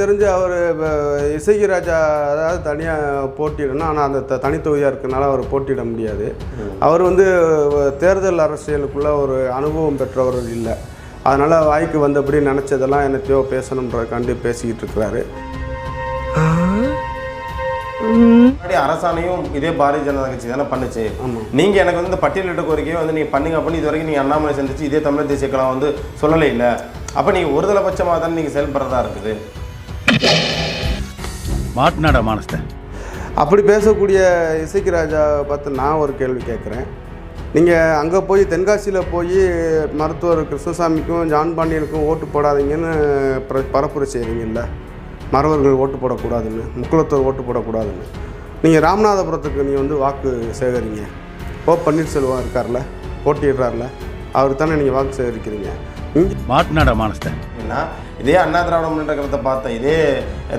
தெரிஞ்சு அவர் இசைக்கு ராஜா அதாவது தனியாக போட்டியிடணும். ஆனால் அந்த த தனித்தொகுதியாக இருக்கனால அவர் போட்டியிட முடியாது. அவர் வந்து தேர்தல் அரசியலுக்குள்ள ஒரு அனுபவம் பெற்றவர் இல்லை. அதனால் வாய்க்கு வந்தபடி நினச்சதெல்லாம் என்னத்தையோ பேசணுன்றக்காண்டி பேசிக்கிட்டு இருக்கிறாரு. முன்னாடி அரசாணையும் இதே பாரதிய ஜனதா கட்சி தானே பண்ணுச்சு. ஆமாம் நீங்க எனக்கு வந்து இந்த பட்டியலிட்ட கோரிக்கையை வந்து நீங்க பண்ணுங்க அப்படின்னு இது வரைக்கும் நீங்க அண்ணாமலை சந்திச்சு இதே தமிழ் தேசிய கலாம் வந்து சொல்லலை இல்ல அப்ப நீங்க ஒருதலை பட்சமாக தானே நீங்க செயல்படுறதா இருக்குது? மாட்டினாடா மானஸ்தன் அப்படி பேசக்கூடிய இசைக்கு ராஜாவை பார்த்து நான் ஒரு கேள்வி கேட்குறேன். நீங்கள் அங்கே போய் தென்காசியில் போய் மருத்துவர் கிருஷ்ணசாமிக்கும் ஜான் பாண்டியனுக்கும் ஓட்டு போடாதீங்கன்னு பிர- பரப்புரை செய்கிறீங்கல்ல மறவர்கள் ஓட்டு போடக்கூடாதுன்னு முக்குளத்தோர் ஓட்டு போடக்கூடாதுன்னு. நீங்கள் ராமநாதபுரத்துக்கு நீ வந்து வாக்கு சேகரிங்க. ஓ பன்னீர்செல்வம் இருக்கார்ல போட்டியிடுறாருல அவருக்கு தானே நீங்கள் வாக்கு சேகரிக்கிறீங்க. இங்கே மாட்டினாடா மானஸ்தன் அப்படின்னா இதே அண்ணா திராவிட முன்னேற்ற கழகத்தை பார்த்த இதே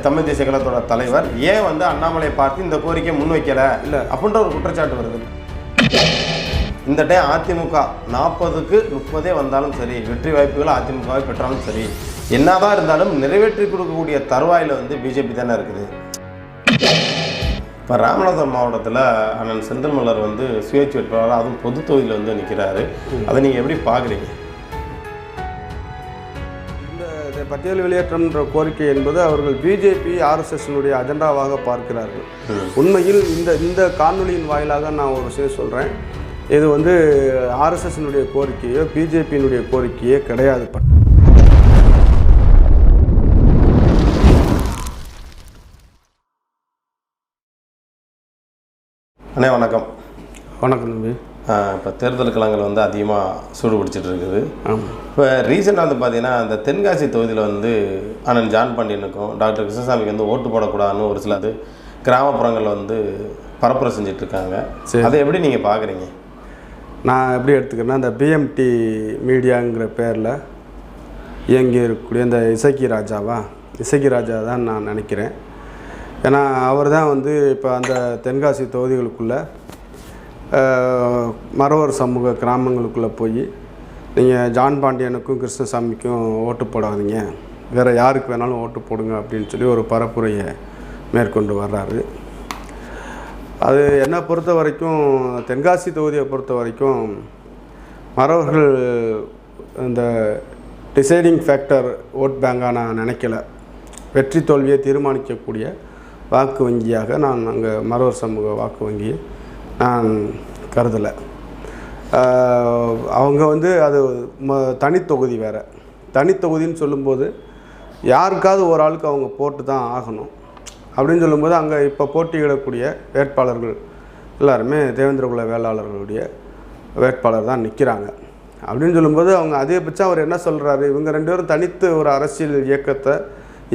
தமிழ் தேசிய கழகத்தோட தலைவர் ஏன் வந்து அண்ணாமலையை பார்த்து இந்த கோரிக்கையை முன்வைக்கல? இல்ல. அப்படின்ற ஒரு குற்றச்சாட்டு வருது. இந்த டைம் அதிமுக நாற்பதுக்கு முப்பதே வந்தாலும் சரி வெற்றி வாய்ப்புகளை அதிமுகவை பெற்றாலும் சரி என்னதான் இருந்தாலும் நிறைவேற்றி கொடுக்கக்கூடிய தருவாயில் வந்து பிஜேபி தானே இருக்குது. இப்போ ராமநாதபுரம் மாவட்டத்தில் அண்ணன் செந்தில் மலர் வந்து சுயேட்சை வேட்பாளர் அதுவும் பொது தொகுதியில் வந்து நிற்கிறாரு அதை நீங்கள் எப்படி பார்க்குறீங்க? பட்டியல் வெளியேற்றம்ன்ற கோரிக்கை என்பது அவர்கள் பிஜேபி ஆர்எஸ்எஸ்னுடைய அஜெண்டாவாக பார்க்கிறார்கள். உண்மையில் இந்த இந்த காணொளியின் வாயிலாக நான் ஒரு விஷயம் சொல்கிறேன் இது வந்து ஆர்எஸ்எஸ்னுடைய கோரிக்கையோ பிஜேபியினுடைய கோரிக்கையோ கிடையாது. பட் அண்ணே வணக்கம். வணக்கம் தம்பி. இப்போ தேர்தல் களங்கள் வந்து அதிகமாக சூடு பிடிச்சிட்டு இருக்குது இப்போ ரீசெண்டாக வந்து பார்த்தீங்கன்னா இந்த தென்காசி தொகுதியில் வந்து அண்ணன் ஜான் பாண்டியனுக்கும் டாக்டர் கிருஷ்ணசாமிக்கு வந்து ஓட்டு போடக்கூடாதுன்னு ஒரு சில அது கிராமப்புறங்களில் வந்து பரப்புரை செஞ்சுட்டு இருக்காங்க சரி. அதை எப்படி நீங்கள் பார்க்குறீங்க நான் எப்படி எடுத்துக்கிறேன்னா இந்த பிஎம்டி மீடியாங்கிற பேரில் இயங்கி இருக்கக்கூடிய இந்த இசக்கி ராஜாவா? இசக்கி ராஜா தான் நான் நினைக்கிறேன். ஏன்னா அவர் தான் வந்து இப்போ அந்த தென்காசி தொகுதிகளுக்குள்ளே மறவர் சமூக கிராமங்களுக்குள்ளே போய் நீங்கள் ஜான் பாண்டியனுக்கும் கிருஷ்ணசாமிக்கும் ஓட்டு போடாதீங்க. வேறு யாருக்கு வேணாலும் ஓட்டு போடுங்க அப்படின்னு சொல்லி ஒரு பரப்புரையை மேற்கொண்டு வர்றாரு. அது என்னை பொறுத்த வரைக்கும் தென்காசி தொகுதியை பொறுத்த வரைக்கும் மறவர்கள் இந்த டிசைடிங் ஃபேக்டர் ஓட் பேங்காக நான் நினைக்கல. வெற்றி தோல்வியை தீர்மானிக்கக்கூடிய வாக்கு வங்கியாக நான் அங்கே மறவர் சமூக வாக்கு வங்கியை நான் கருதலை. அவங்க வந்து அது ம தனித்தொகுதி வேறு. தனித்தொகுதின்னு சொல்லும்போது யாருக்காவது ஒரு ஆளுக்கு அவங்க போட்டு தான் ஆகணும். அப்படின்னு சொல்லும்போது அங்கே இப்போ போட்டியிடக்கூடிய வேட்பாளர்கள் எல்லாருமே தேவேந்திரகுல வேளாளர்களுடைய வேட்பாளர் தான் நிற்கிறாங்க அப்படின்னு சொல்லும்போது அவங்க அதிகபட்சம் அவர் என்ன சொல்கிறாரு இவங்க ரெண்டு பேரும் தனித்து ஒரு அரசியல் இயக்கத்தை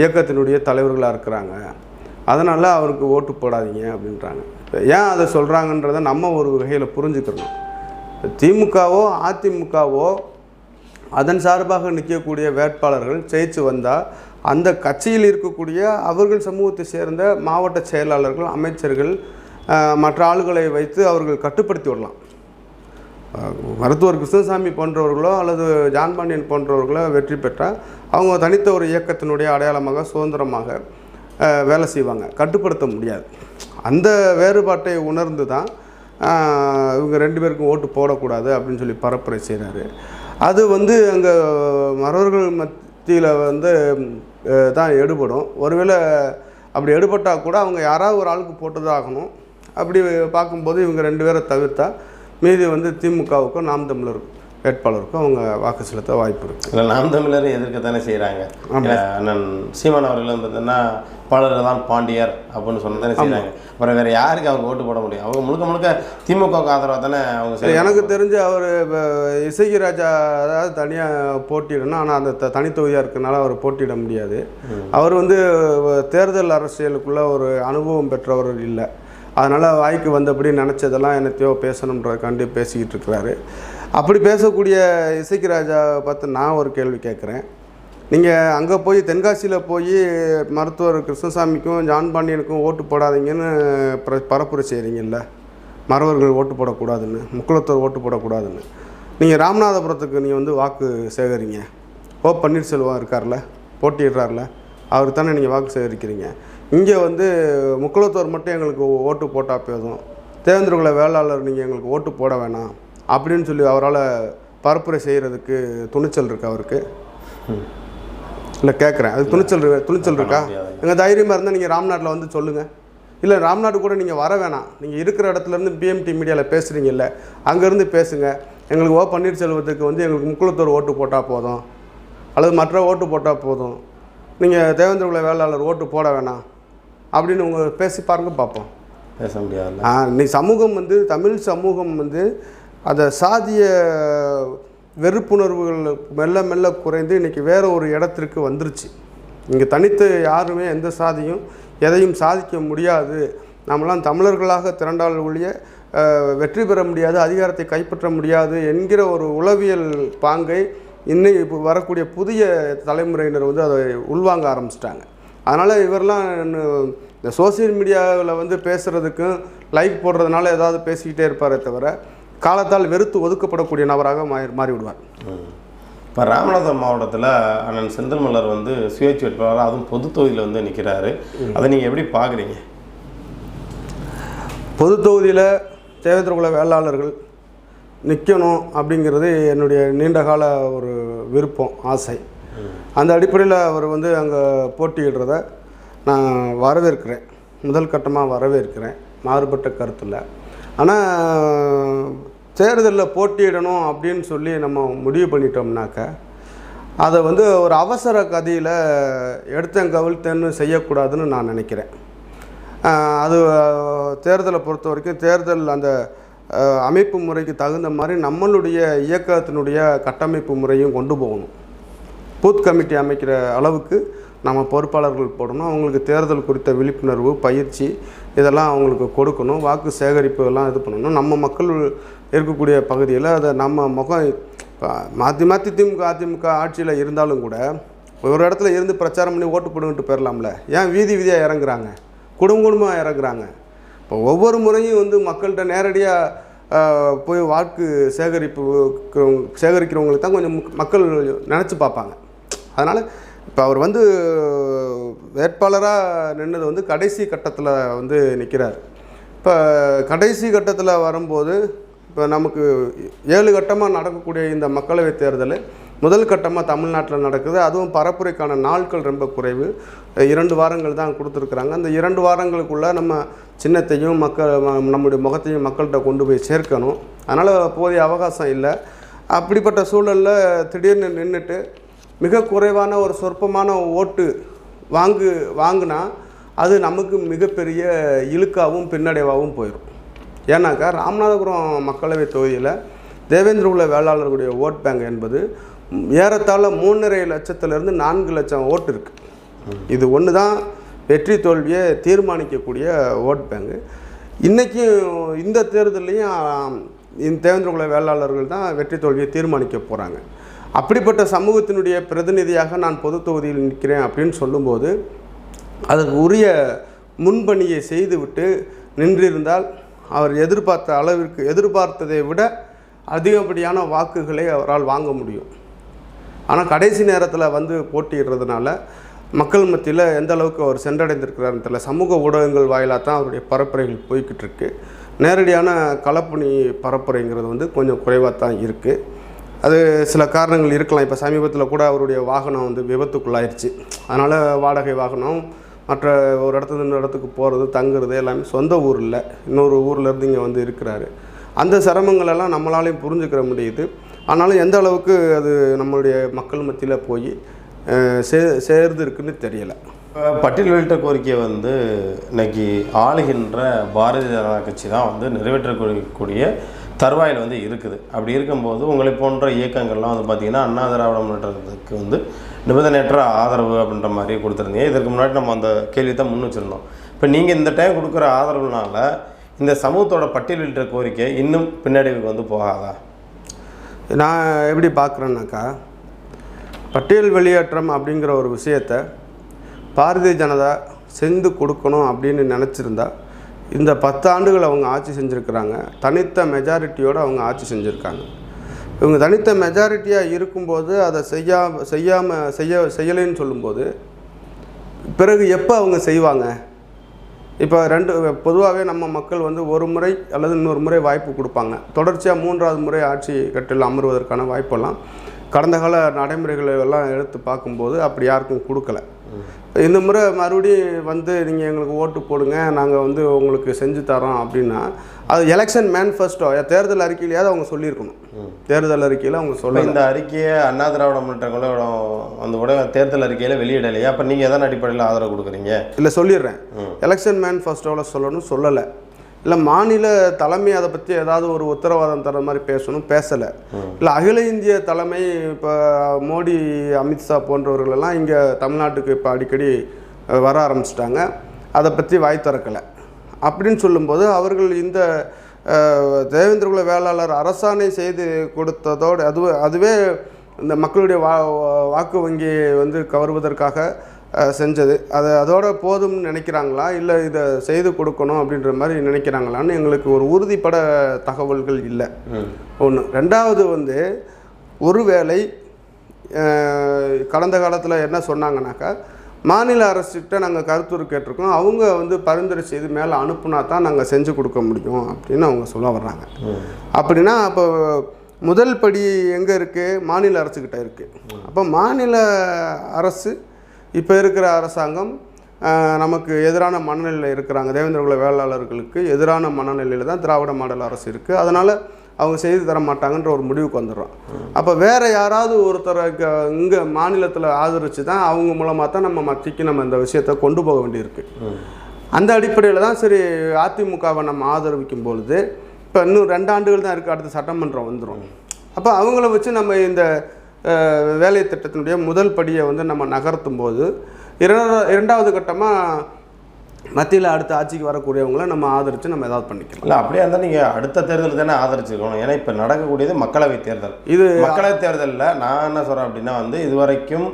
இயக்கத்தினுடைய தலைவர்களாக இருக்கிறாங்க. அதனால் அவருக்கு ஓட்டு போடாதீங்க அப்படின்றாங்க. ஏன் அதை சொல்கிறாங்கன்றதை நம்ம ஒரு வகையில் புரிஞ்சுக்கிறணும் திமுகவோ அதிமுகவோ அதன் சார்பாக நிற்கக்கூடிய வேட்பாளர்கள் ஜெயிச்சு வந்தால் அந்த கட்சியில் இருக்கக்கூடிய அவர்கள் சமூகத்தை சேர்ந்த மாவட்ட செயலாளர்கள் அமைச்சர்கள் மற்ற ஆளுகளை வைத்து அவர்கள் கட்டுப்படுத்தி விடலாம். மருத்துவர் கிருஷ்ணசாமி போன்றவர்களோ அல்லது ஜான் பாண்டியன் போன்றவர்களோ வெற்றி பெற்றால் அவங்க தனித்த ஒரு இயக்கத்தினுடைய அடையாளமாக சுதந்திரமாக வேலை செய்வாங்க. கட்டுப்படுத்த முடியாது. அந்த வேறுபாட்டை உணர்ந்து தான் இவங்க ரெண்டு பேருக்கும் ஓட்டு போடக்கூடாது அப்படின்னு சொல்லி பரப்புரை செய்கிறாரு அது வந்து அங்கே மறவர்கள் மத்தியில் வந்து தான் எடுபடும். ஒருவேளை அப்படி எடுபட்டால் கூட அவங்க யாராவது ஒரு ஆளுக்கு போட்டு தான் ஆகணும். அப்படி பார்க்கும்போது இவங்க ரெண்டு பேரை தவிர்த்தா மீதி வந்து திமுகவுக்கும் நாம் தமிழர் வேட்பாளருக்கும் அவங்க வாக்கு செலுத்த வாய்ப்பு இருக்குது இல்லை நாம் தமிழர் எதிர்க்கத்தானே செய்கிறாங்க அண்ணன் சீமான் அவர்கள் பார்த்தீங்கன்னா பாடலர் தான் பாண்டியர் அப்படின்னு சொன்ன தானே செய்கிறாங்க அப்புறம் வேறு யாருக்கு அவங்க ஓட்டு போட முடியும்? அவங்க முழுக்க முழுக்க திமுகவுக்கு ஆதரவாக தானே அவங்க. எனக்கு தெரிஞ்சு அவர் இசைக்கு ராஜா அதாவது தனியாக போட்டியிடணும் ஆனால் அந்த த- தனித்தொகுதியாக இருக்கனால அவர் போட்டியிட முடியாது. அவர் வந்து தேர்தல் அரசியலுக்குள்ள ஒரு அனுபவம் பெற்றவர் இல்லை. அதனால் வாய்க்கு வந்தபடி நினச்சதெல்லாம் என்னத்தையோ பேசணுன்றதுக்காண்டி பேசிக்கிட்டு இருக்கிறாரு. அப்படி பேசக்கூடிய இசைக்கு ராஜாவை பார்த்து நான் ஒரு கேள்வி கேட்குறேன் நீங்கள் அங்கே போய் தென்காசியில் போய் மருத்துவர் கிருஷ்ணசாமிக்கும் ஜான் பாண்டியனுக்கும் ஓட்டு போடாதீங்கன்னு பிர- பரப்புரை செய்கிறீங்கல்ல மறவர்கள் ஓட்டு போடக்கூடாதுன்னு முக்குளத்தோர் ஓட்டு போடக்கூடாதுன்னு. நீங்கள் ராமநாதபுரத்துக்கு நீங்கள் வந்து வாக்கு சேகரிங்க. ஓ பன்னீர்செல்வம் இருக்கார்ல போட்டியிடுறாருல அவர் தானே நீங்கள் வாக்கு சேகரிக்கிறீங்க. இங்கே வந்து முக்குளத்தோர் மட்டும் எங்களுக்கு ஓட்டு போட்டால் போதும். தேவேந்திரகுல வேளாளர் நீங்கள் எங்களுக்கு ஓட்டு போட வேணாம். அப்படின்னு சொல்லி அவரால் பரப்புரை செய்கிறதுக்கு துணிச்சல் இருக்குது அவருக்கு. இல்லை கேட்குறேன் அது துணிச்சல் துணிச்சல் இருக்கா? முடியாது. எங்கள் தைரியமாக இருந்தால் நீங்கள் ராம்நாட்டில் வந்து சொல்லுங்கள் இல்லை ராம்நாடு கூட நீங்கள் வர வேணாம். நீங்கள் இருக்கிற இடத்துலேருந்து பிஎம்டி மீடியாவில் பேசுகிறீங்கல்ல அங்கேருந்து பேசுங்க. எங்களுக்கு ஓ பன்னீர்செல்வத்துக்கு வந்து எங்களுக்கு முக்குளத்தூர் ஓட்டு போட்டால் போதும். அல்லது மற்ற ஓட்டு போட்டால் போதும். நீங்கள் தேவேந்திரகுல வேளாளர் ஓட்டு போட வேணாம். அப்படின்னு உங்கள் பேசி பாருங்க பார்ப்போம் பேச முடியாதுல்ல. ஆ, நீ சமூகம் வந்து தமிழ் சமூகம் வந்து அந்த சாதிய வெறுப்புணர்வுகள் மெல்ல மெல்ல குறைந்து இன்றைக்கி வேறு ஒரு இடத்திற்கு வந்துருச்சு. இங்கே தனித்து யாருமே எந்த சாதியும் எதையும் சாதிக்க முடியாது. நம்மளாம் தமிழர்களாக திரண்டால் ஒழிய வெற்றி பெற முடியாது அதிகாரத்தை கைப்பற்ற முடியாது என்கிற ஒரு உளவியல் பாங்கை இன்னும் இப்போ வரக்கூடிய புதிய தலைமுறையினர் வந்து அதை உள்வாங்க ஆரம்பிச்சிட்டாங்க. அதனால் இவரெலாம் இன்னும் இந்த சோசியல் மீடியாவில் வந்து பேசுகிறதுக்கும் லைக் போடுறதுனால ஏதாவது பேசிக்கிட்டே இருப்பாரே தவிர காலத்தால் வெறுத்து ஒதுக்கப்படக்கூடிய நபராக மாறி மாறி விடுவார் இப்போ ராமநாதபுரம் மாவட்டத்தில் அண்ணன் செந்தில் மலர் வந்து சுயேட்சை வேட்பாளர் அதுவும் பொது தொகுதியில் வந்து நிற்கிறாரு அதை நீங்கள் எப்படி பார்க்குறீங்க பொது தொகுதியில் தேவேந்திரகுல வேளாளர்கள் நிற்கணும் அப்படிங்கிறது என்னுடைய நீண்டகால ஒரு விருப்பம் ஆசை. அந்த அடிப்படையில் அவர் வந்து அங்கே போட்டியிடுறத நான் வரவேற்கிறேன். முதல் கட்டமாக வரவேற்கிறேன். மாறுபட்ட கருத்தில். ஆனால் தேர்தலில் போட்டியிடணும் அப்படின்னு சொல்லி நம்ம முடிவு பண்ணிட்டோம்னாக்க அதை வந்து ஒரு அவசர கதியில் எடுத்தேன் கவிழ்த்தேன்னு செய்யக்கூடாதுன்னு நான் நினைக்கிறேன். அது தேர்தலை பொறுத்த வரைக்கும் தேர்தல் அந்த அமைப்பு முறைக்கு தகுந்த மாதிரி நம்மளுடைய இயக்கத்தினுடைய கட்டமைப்பு முறையும் கொண்டு போகணும். பூத் கமிட்டி அமைக்கிற அளவுக்கு நம்ம பொறுப்பாளர்கள் போடணும். அவங்களுக்கு தேர்தல் குறித்த விழிப்புணர்வு பயிற்சி இதெல்லாம் அவங்களுக்கு கொடுக்கணும். வாக்கு சேகரிப்பு எல்லாம் இது பண்ணணும். நம்ம மக்கள் இருக்கக்கூடிய பகுதியில் அதை நம்ம முகம் மாற்றி மாற்றி திமுக அதிமுக ஆட்சியில் இருந்தாலும் கூட ஒரு இடத்துல இருந்து பிரச்சாரம் பண்ணி ஓட்டு போடுங்கன்ட்டு போயிடலாம்ல ஏன் வீதி வீதியாக இறங்குறாங்க? குடும்ப குடும்பமாக இறங்குறாங்க. இப்போ ஒவ்வொரு முறையும் வந்து மக்கள்கிட்ட நேரடியாக போய் வாக்கு சேகரிப்பு சேகரிக்கிறவங்களுக்கு தான் கொஞ்சம் மக்கள் நினச்சி பார்ப்பாங்க. அதனால் இப்போ அவர் வந்து வேட்பாளராக நின்னது வந்து கடைசி கட்டத்தில் வந்து நிற்கிறார் இப்போ கடைசி கட்டத்தில் வரும்போது இப்போ நமக்கு ஏழு கட்டமாக நடக்கக்கூடிய இந்த மக்களவைத் தேர்தல் முதல் கட்டமாக தமிழ்நாட்டில் நடக்குது. அதுவும் பரப்புரைக்கான நாட்கள் ரொம்ப குறைவு. இரண்டு வாரங்கள் தான் கொடுத்துருக்குறாங்க. அந்த இரண்டு வாரங்களுக்குள்ளே நம்ம சின்னத்தையும் மக்கள் நம்முடைய முகத்தையும் மக்கள்கிட்ட கொண்டு போய் சேர்க்கணும். அதனால் போதிய அவகாசம் இல்லை. அப்படிப்பட்ட சூழலில் திடீர்னு நின்றுட்டு மிக குறைவான ஒரு சொற்பமான ஓட்டு வாங்கு வாங்கினா அது நமக்கு மிகப்பெரிய இழுக்காவும் பின்னடைவாகவும் போயிடும். ஏன்னாக்கா ராமநாதபுரம் மக்களவை தொகுதியில் தேவேந்திரகுல வேளாளர்களுடைய ஓட் பேங்க் என்பது ஏறத்தாழ மூன்றரை லட்சத்திலிருந்து நான்கு லட்சம் ஓட்டு இருக்குது இது ஒன்று தான் வெற்றி தோல்வியை தீர்மானிக்கக்கூடிய ஓட் பேங்கு. இன்றைக்கும் இந்த தேர்தல்லையும் இந்த தேவேந்திரகுல வேளாளர்கள் தான் வெற்றி தோல்வியை தீர்மானிக்க போகிறாங்க அப்படிப்பட்ட சமூகத்தினுடைய பிரதிநிதியாக நான் பொது தொகுதியில் நிற்கிறேன் அப்படின்னு சொல்லும்போது அதற்கு உரிய முன்பணியை செய்துவிட்டு நின்றிருந்தால் அவர் எதிர்பார்த்த அளவிற்கு எதிர்பார்த்ததை விட அதிகப்படியான வாக்குகளை அவரால் வாங்க முடியும். ஆனால் கடைசி நேரத்தில் வந்து போட்டியிடுறதுனால மக்கள் மத்தியில் எந்த அளவுக்கு அவர் சென்றடைந்திருக்கிறாருன்னு தெரியல. சமூக ஊடகங்கள் வாயிலாக தான் அவருடைய பரப்புரைகள் போய்கிட்டு இருக்கு. நேரடியான கலப்பணி பரப்புரைங்கிறது வந்து கொஞ்சம் குறைவாக தான் இருக்குது அது சில காரணங்கள் இருக்கலாம். இப்போ சமீபத்தில் கூட அவருடைய வாகனம் வந்து விபத்துக்குள்ளாயிருச்சு. அதனால் வாடகை வாகனம் மற்ற ஒரு இடத்துல இன்னொரு இடத்துக்கு போகிறது தங்குறது எல்லாமே சொந்த ஊர் இல்லை. இன்னொரு ஊர்லேருந்து இங்கே வந்து இருக்கிறாரு. அந்த சிரமங்களெல்லாம் நம்மளாலையும் புரிஞ்சுக்கிற முடியுது. ஆனாலும் எந்த அளவுக்கு அது நம்மளுடைய மக்கள் மத்தியில் போய் சே சேர்ந்து இருக்குன்னு தெரியலை. இப்ப பட்டியல் வெளியிட்ட கோரிக்கையை வந்து இன்னைக்கு ஆளுகின்ற பாரதிய ஜனதா கட்சி தான் வந்து நிறைவேற்றக்கூடிய தருவாயில் வந்து இருக்குது. அப்படி இருக்கும்போது உங்களை போன்ற இயக்கங்கள்லாம் வந்து பார்த்தீங்கன்னா அண்ணா திராவிட முன்னேற்றத்துக்கு வந்து நிபந்தனையற்ற ஆதரவு அப்படின்ற மாதிரி கொடுத்துருந்தீங்க. இதற்கு முன்னாடி நம்ம அந்த கேள்வி தான் முன் வச்சுருந்தோம். இப்போ நீங்கள் இந்த டைம் கொடுக்குற ஆதரவுனால இந்த சமூகத்தோட பட்டியலிட்ட கோரிக்கை இன்னும் பின்னடைவுக்கு வந்து போகாதா? நான் எப்படி பார்க்குறேன்னாக்கா பட்டியல் வெளியேற்றம் அப்படிங்கிற ஒரு விஷயத்தை பாரதிய ஜனதா செஞ்சு கொடுக்கணும் அப்படின்னு நினச்சிருந்தா இந்த பத்து ஆண்டுகள் அவங்க ஆட்சி செஞ்சுருக்கிறாங்க. தனித்த மெஜாரிட்டியோடு அவங்க ஆட்சி செஞ்சுருக்காங்க. இவங்க தனித்த மெஜாரிட்டியாக இருக்கும்போது அதை செய்யா செய்யாமல் செய்ய செய்யலைன்னு சொல்லும்போது பிறகு எப்போ அவங்க செய்வாங்க? இப்போ ரெண்டு பொதுவாகவே நம்ம மக்கள் வந்து ஒரு முறை அல்லது இன்னொரு முறை வாய்ப்பு கொடுப்பாங்க. தொடர்ச்சியாக மூன்றாவது முறை ஆட்சி கட்டில் அமர்வதற்கான வாய்ப்பெல்லாம் கடந்த கால நடைமுறைகளை எல்லாம் எடுத்து பார்க்கும்போது அப்படி யாருக்கும் கொடுக்கல. இந்த முறை மறுபடியும் வந்து நீங்கள் எங்களுக்கு ஓட்டு போடுங்க நாங்கள் வந்து உங்களுக்கு செஞ்சு தரோம் அப்படின்னா அது எலெக்ஷன் மேனிஃபெஸ்டோ தேர்தல் அறிக்கையிலேயாவது அவங்க சொல்லியிருக்கணும். தேர்தல் அறிக்கையில் அவங்க சொல்ல இந்த அறிக்கையை அண்ணா திராவிட முன்னேற்ற கழகம் அந்த கூட தேர்தல் அறிக்கையில் வெளியிடலையா. அப்போ நீங்கள் எதன் அடிப்படையில் ஆதரவு கொடுக்குறீங்க? இல்லை சொல்லிடுறேன். எலெக்ஷன் மேனிஃபெஸ்டோவில் சொல்லணும் சொல்லலை. இல்லை மாநில தலைமை அதை பற்றி ஏதாவது ஒரு உத்தரவாதம் தர மாதிரி பேசணும் பேசலை. இல்லை அகில இந்திய தலைமை இப்போ மோடி அமித்ஷா போன்றவர்களெல்லாம் இங்கே தமிழ்நாட்டுக்கு இப்போ அடிக்கடி வர ஆரம்பிச்சிட்டாங்க. அதை பற்றி வாய் திறக்கலை. அப்படின்னு சொல்லும்போது அவர்கள் இந்த தேவேந்திரகுல வேளாளர் அரசாணை செய்து கொடுத்ததோடு அதுவே அதுவே இந்த மக்களுடைய வா வாக்கு வங்கியை வந்து கவர்வதற்காக செஞ்சது. அது அதோட போதும்னு நினைக்கிறாங்களா? இல்லை இதை செய்து கொடுக்கணும் அப்படின்ற மாதிரி நினைக்கிறாங்களான்னு எங்களுக்கு ஒரு உறுதிப்பட தகவல்கள் இல்லை. ஒன்று ரெண்டாவது வந்து ஒருவேளை கடந்த காலத்தில் என்ன சொன்னாங்கனாக்கா மாநில அரசுகிட்ட நாங்கள் கருத்துரு கேட்டிருக்கோம். அவங்க வந்து பரிந்துரை செய்து மேலே அனுப்புனா தான் நாங்கள் செஞ்சு கொடுக்க முடியும் அப்படின்னு அவங்க சொல்ல வர்றாங்க. அப்படின்னா அப்போ முதல் படி எங்கே இருக்குது மாநில அரசுக்கிட்ட இருக்குது அப்போ மாநில அரசு இப்போ இருக்கிற அரசாங்கம் நமக்கு எதிரான மனநிலையில் இருக்கிறாங்க. தேவேந்திரகுல வேளாளர்களுக்கு எதிரான மனநிலையில் தான் திராவிட மாடல் அரசு இருக்குது அதனால் அவங்க செய்து தர மாட்டாங்கன்ற ஒரு முடிவுக்கு வந்துடுறோம். அப்போ வேற யாராவது ஒருத்தரை இங்கே மாநிலத்தில் ஆதரித்து தான் அவங்க மூலமாக தான் நம்ம மத்திக்கு நம்ம இந்த விஷயத்தை கொண்டு போக வேண்டியிருக்கு. அந்த அடிப்படையில் தான் சரி அதிமுகவை நம்ம ஆதரவிக்கும் பொழுது இப்போ இன்னும் ரெண்டு ஆண்டுகள் தான் இருக்குது அடுத்த சட்டமன்றம் வந்துடும் அப்போ அவங்கள வச்சு நம்ம இந்த வேலை திட்டத்தினுடைய முதல் படியை வந்து நம்ம நகர்த்தும் போது இரண்டாவது இரண்டாவது கட்டமாக மத்தியில் அடுத்த ஆட்சிக்கு வரக்கூடியவங்கள நம்ம ஆதரித்து நம்ம ஏதாவது பண்ணிக்கலாம். இல்லை அப்படியே இருந்தால் நீங்கள் அடுத்த தேர்தல் தானே ஆதரிச்சுக்கணும் ஏன்னா இப்போ நடக்கக்கூடியது மக்களவை தேர்தல். இது மக்களவை தேர்தலில் நான் என்ன சொல்கிறேன் அப்படின்னா வந்து இதுவரைக்கும்